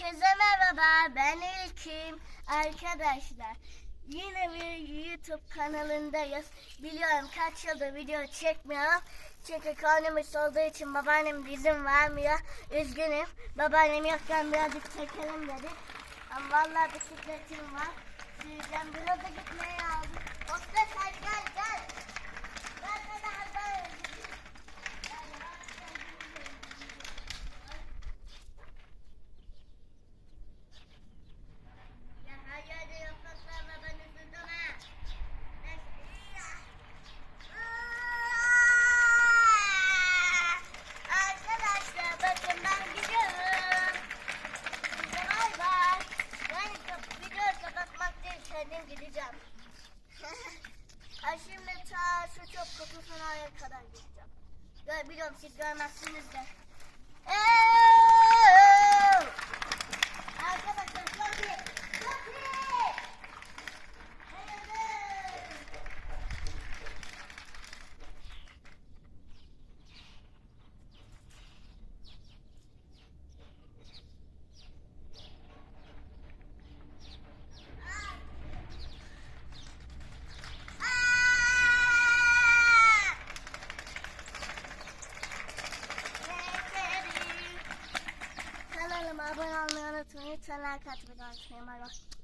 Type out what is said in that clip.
Herkese merhaba, ben İlkim. Arkadaşlar, yine bir YouTube kanalındayız. Biliyorum kaç yıldır video çekmiyorum. Çünkü karnımız olduğu için babaannem izin vermiyor. Üzgünüm. Babaannem yokken birazcık çekelim dedik. Ama vallahi bisikletim var. Sizden biraz da gitmeye aldım. Gideceğim. Ay şimdi ta şu çöp kutusuna kadar gideceğim. Biliyorum siz görmezsiniz de. Eee! Lütfen like atmayı unutmayın. Bay.